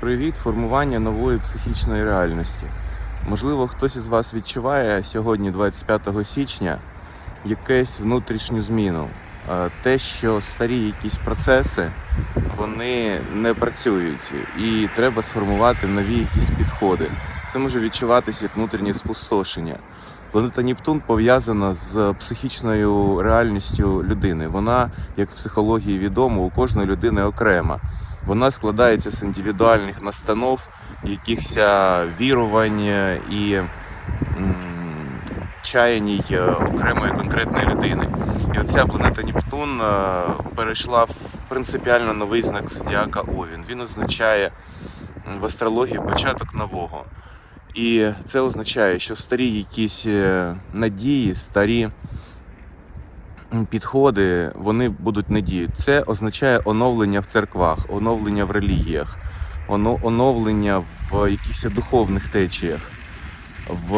Привіт, формування нової психічної реальності. Можливо, хтось із вас відчуває сьогодні, 25 січня, якусь внутрішню зміну. Е, Те, що старі якісь процеси вони не працюють, і треба сформувати нові якісь підходи. Це може відчуватися як внутрішнє спустошення. Планета Нептун пов'язана з психічною реальністю людини. Вона, як в психології відомо, у кожної людини окрема. Вона складається з індивідуальних настанов, якихось вірувань і чаяній е, окремої конкретної людини. І оця планета Нептун е, перейшла в принципіально новий знак зодіака Овін. Він означає в астрології початок нового. І це означає, що старі якісь е, надії, старі підходи, вони будуть не діють. Це означає оновлення в церквах, оновлення в релігіях, оновлення в якихось духовних течіях, в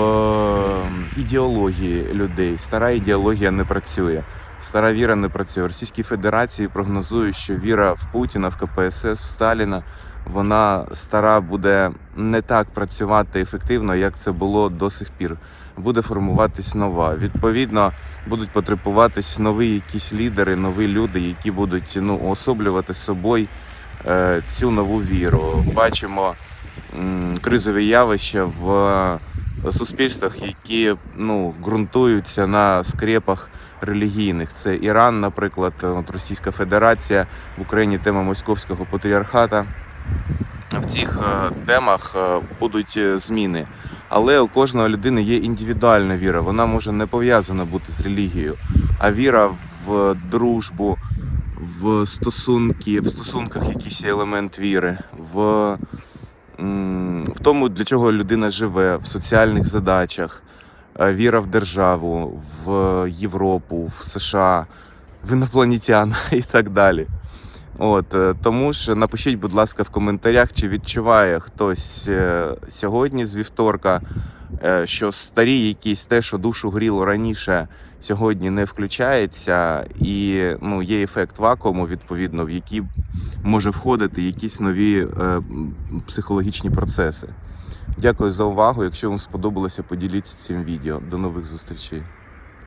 ідеології людей. Стара ідеологія не працює. Стара віра не працює. В Російській Федерації прогнозують, що віра в Путіна, в КПСС, в Сталіна, вона стара буде не так працювати ефективно, як це було до сих пір. Буде формуватись нова. Відповідно, будуть потребуватись нові якісь лідери, нові люди, які будуть ну, уособлювати собою е, цю нову віру. Бачимо м, кризові явища в суспільствах, які ну, ґрунтуються на скрепах релігійних. Це Іран, наприклад, от Російська Федерація, в Україні тема Московського патріархата. В цих е, темах е, будуть е, зміни. Але у кожної людини є індивідуальна віра. Вона може не пов'язана бути з релігією, а віра в дружбу, в стосунки, в стосунках якийсь елемент віри, в, в тому, для чого людина живе, в соціальних задачах, е, віра в державу, в Європу, в США, в інопланетян і так далі. От е, тому ж напишіть, будь ласка, в коментарях, чи відчуває хтось е, сьогодні з вівторка, що старі якісь те, що душу гріло раніше, сьогодні не включається, і ну є ефект вакууму, відповідно, в який може входити якісь нові е, психологічні процеси. Дякую за увагу. Якщо вам сподобалося, поділіться цим відео. До нових зустрічей.